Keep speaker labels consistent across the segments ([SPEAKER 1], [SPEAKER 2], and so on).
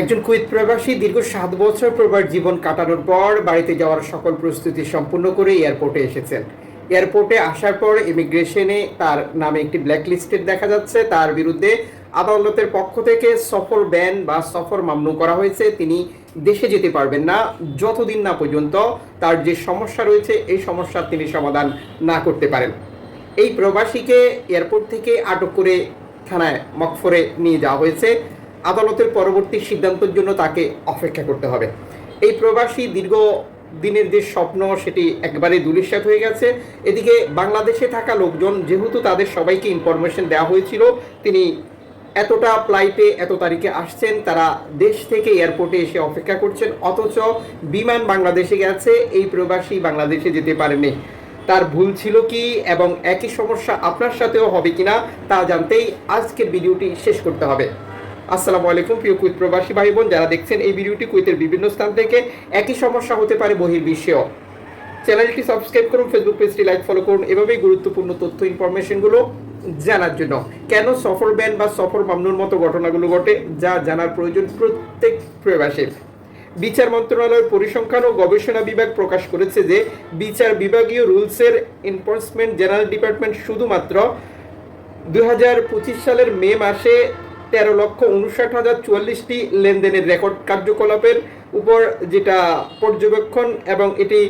[SPEAKER 1] একজন কুয়েত প্রবাসী দীর্ঘ সাত বছর প্রবার জীবন কাটানোর পর বাড়িতে যাওয়ার সকল প্রস্তুতি সম্পূর্ণ করে এয়ারপোর্টে এসেছেন। এয়ারপোর্টে আসার পর ইমিগ্রেশনে তার নামে একটি ব্ল্যাক লিস্টেড দেখা যাচ্ছে। তার বিরুদ্ধে আদালতের পক্ষ থেকে সফর ব্যান বা সফর মামনু করা হয়েছে। তিনি দেশে যেতে পারবেন না। যতদিন না পর্যন্ত তার যে সমস্যা রয়েছে, এই সমস্যার তিনি সমাধান না করতে পারেন। এই প্রবাসীকে এয়ারপোর্ট থেকে আটক করে থানায় মকফরে নিয়ে যাওয়া হয়েছে। আদালতের পরবর্তী সিদ্ধান্তের জন্য তাকে অপেক্ষা করতে হবে। এই প্রবাসী দীর্ঘ দিনের যে স্বপ্ন, সেটি একবারে দুলিশ্বাত হয়ে গেছে। এদিকে বাংলাদেশে থাকা লোকজন, যেহেতু তাদের সবাইকে ইনফরমেশন দেওয়া হয়েছিল, তিনি এতটা ফ্লাইটে এত তারিখে আসছেন, তারা দেশ থেকে এয়ারপোর্টে এসে অপেক্ষা করছেন। অথচ বিমান বাংলাদেশে গেছে, এই প্রবাসী বাংলাদেশে যেতে পারেনি। তার ভুল ছিল কি এবং একই সমস্যা আপনার সাথেও হবে কিনা, তা জানতেই আজকের ভিডিওটি শেষ করতে হবে। আসসালামু আলাইকুম, প্রিয় কুইত প্রবাসী ভাই বোন যারা দেখছেন এই ভিডিওটি কুইতের বিভিন্ন স্থান থেকে, একই সমস্যা হতে পারে বহির্বিশ্বেও। চ্যানেলটি সাবস্ক্রাইব করুন, ফেসবুক পেজটি লাইক, ফলো করুন, এভাবেই গুরুত্বপূর্ণ তথ্য, ইনফরমেশনগুলো জানার জন্য। কেন সফর ব্যান বা সফর মামনুর মতো ঘটনাগুলো ঘটে, যা জানার প্রয়োজন প্রত্যেক প্রবাসীর? বিচার মন্ত্রণালয়ের পরিসংখ্যান ও গবেষণা বিভাগ প্রকাশ করেছে যে, বিচার বিভাগীয় রুলসের এনফোর্সমেন্ট জেনারেল ডিপার্টমেন্ট শুধুমাত্র দুই হাজার পঁচিশ সালের মে মাসে তেরো লক্ষ উনষাট হাজার চুয়াল্লিশটি লেনদেনের রেকর্ড কার্যকলাপের উপর যেটা পর্যবেক্ষণ এবং এটি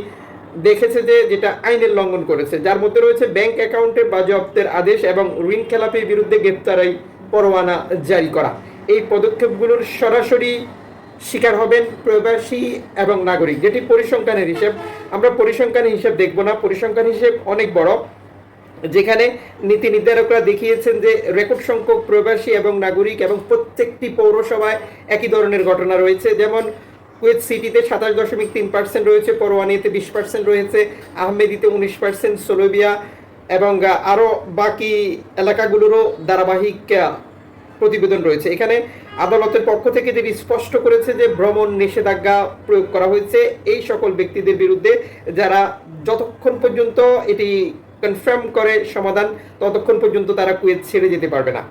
[SPEAKER 1] দেখেছে যে যেটা আইনের লঙ্ঘন করেছে। যার মধ্যে রয়েছে ব্যাংক অ্যাকাউন্টে বাজেয়াপ্তের আদেশ এবং ঋণ খেলাপির বিরুদ্ধে গ্রেপ্তারাই পরোয়ানা জারি করা। এই পদক্ষেপগুলোর সরাসরি শিকার হবেন প্রবাসী এবং নাগরিক। যেটি পরিসংখ্যানের হিসেব, আমরা পরিসংখ্যানের হিসেব দেখব না। পরিসংখ্যান হিসেব অনেক বড়। যেখানে নীতি নির্ধারকরা দেখিয়েছেন যে রেকর্ড সংখ্যক প্রবাসী এবং নাগরিক এবং প্রত্যেকটি পৌরসভায় একই ধরনের ঘটনা রয়েছে। যেমন কুয়েত সিটিতে সাতাশ দশমিক তিন পার্সেন্ট রয়েছে পরোয়ানিতে বিশ পার্সেন্ট রয়েছে, আহমেদিতে উনিশ পার্সেন্ট, সোলোবিয়া এবং আরও বাকি এলাকাগুলোরও ধারাবাহিক প্রতিবেদন রয়েছে। এখানে আদালতের পক্ষ থেকে যেটি স্পষ্ট করেছে যে ভ্রমণ নিষেধাজ্ঞা প্রয়োগ করা হয়েছে, এই সকল ব্যক্তিদের বিরুদ্ধে যারা যতক্ষণ পর্যন্ত এটি কনফার্ম করে সমাধান, ততক্ষণ পর্যন্ত তারা কুয়েত ছেড়ে যেতে পারবে না।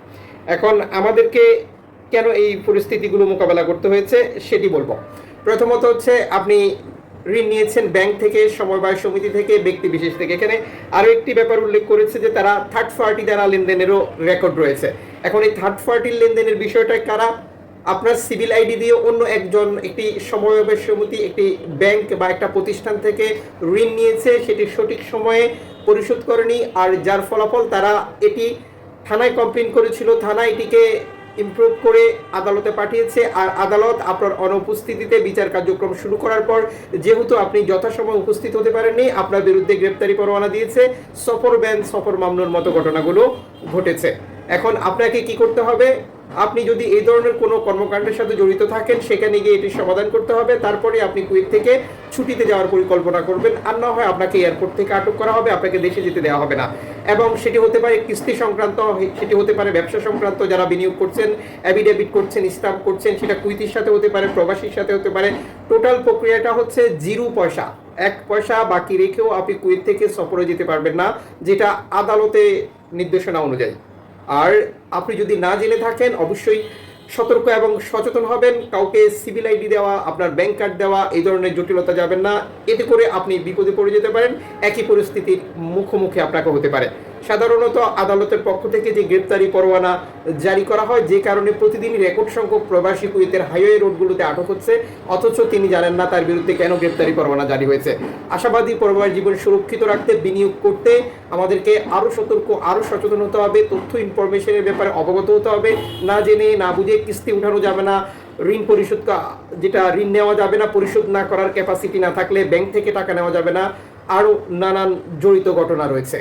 [SPEAKER 1] এখন আমাদেরকে কেন এই পরিস্থিতিগুলো মোকাবেলা করতে হয়েছে সেটি বলব। প্রথমত হচ্ছে, আপনি ঋণ নিয়েছেন ব্যাংক থেকে, সমবায় সমিতি থেকে, ব্যক্তি বিশেষ থেকে। এখানে আরও একটি ব্যাপার উল্লেখ করেছে যে, তারা থার্ড পার্টি দ্বারা লেনদেনেরও রেকর্ড রয়েছে। এখন এই থার্ড পার্টির লেনদেনের বিষয়টা কারা আপনার সিভিল আইডি দিয়ে অন্য একজন একটি সমবায় সমিতি, একটি ব্যাংক বা একটা প্রতিষ্ঠান থেকে ঋণ নিয়েছে, সেটি সঠিক সময়ে পরিশোধ করেনি আর যার ফলাফল তারা এটি থানায় কমপ্লেন করেছিল। থানা এটিকে ইমপ্রুভ করে আদালতে পাঠিয়েছে আর আদালত আপনার অনুপস্থিতিতে বিচার কার্যক্রম শুরু করার পর যেহেতু আপনি যথাসময় উপস্থিত হতে পারেননি, আপনার বিরুদ্ধে গ্রেপ্তারি পরোয়ানা দিয়েছে। সফর ব্যান সফর মামলার মতো ঘটনাগুলো ঘটেছে। এখন আপনাকে কি করতে হবে? আপনি যদি এই ধরনের কোনো কর্মকাণ্ডের সাথে জড়িত থাকেন, সেখানে গিয়ে এটি সমাধান করতে হবে। তারপরে আপনি কুয়েত থেকে ছুটিতে যাওয়ার পরিকল্পনা করবেন। আর না হয় আপনাকে এয়ারপোর্ট থেকে আটক করা হবে, আপনাকে দেশে যেতে দেওয়া হবে না। এবং সেটি হতে পারে কিস্তি সংক্রান্ত, সেটি হতে পারে ব্যবসা সংক্রান্ত যারা বিনিয়োগ করছেন অ্যাভিডেভিট করছেন স্টাম্প করছেন, সেটা কুইতির সাথে হতে পারে, প্রবাসীর সাথে হতে পারে। টোটাল প্রক্রিয়াটা হচ্ছে জিরো পয়সা। এক পয়সা বাকি রেখেও আপনি কুয়েত থেকে সফরে যেতে পারবেন না, যেটা আদালতে নির্দেশনা অনুযায়ী। আর আপনি যদি না জেনে থাকেন, অবশ্যই সতর্ক এবং সচেতন হবেন। কাউকে সিভিল আইডি দেওয়া, আপনার ব্যাংক কার্ড দেওয়া, এই ধরনের জটিলতা যাবেন না। এতে করে আপনি বিপদে পড়ে যেতে পারেন। একই পরিস্থিতির মুখোমুখি আপনাকে হতে পারে। সাধারণত আদালতের পক্ষ থেকে যে গ্রেপ্তারি পরোয়ানা জারি করা হয়, যে কারণে প্রতিদিন রেকর্ড সংখ্যক প্রবাসী কুয়েতের হাইওয়ে রোডগুলোতে আটক হচ্ছে, অথচ তিনি জানেন না তার বিরুদ্ধে কেন গ্রেপ্তারি পরোয়ানা জারি হয়েছে। আশাবাদী পরোয়ার জীবন সুরক্ষিত রাখতে বিনিয়োগ করতে আমাদেরকে আরও সতর্ক আরও সচেতন হতে হবে, তথ্য ইনফরমেশনের ব্যাপারে অবগত হতে হবে। না জেনে, না বুঝে কিস্তি উঠানো যাবে না, ঋণ পরিশোধ যেটা ঋণ নেওয়া যাবে না, পরিশোধ না করার ক্যাপাসিটি না থাকলে ব্যাংক থেকে টাকা নেওয়া যাবে না আরও নানান জড়িত ঘটনা রয়েছে।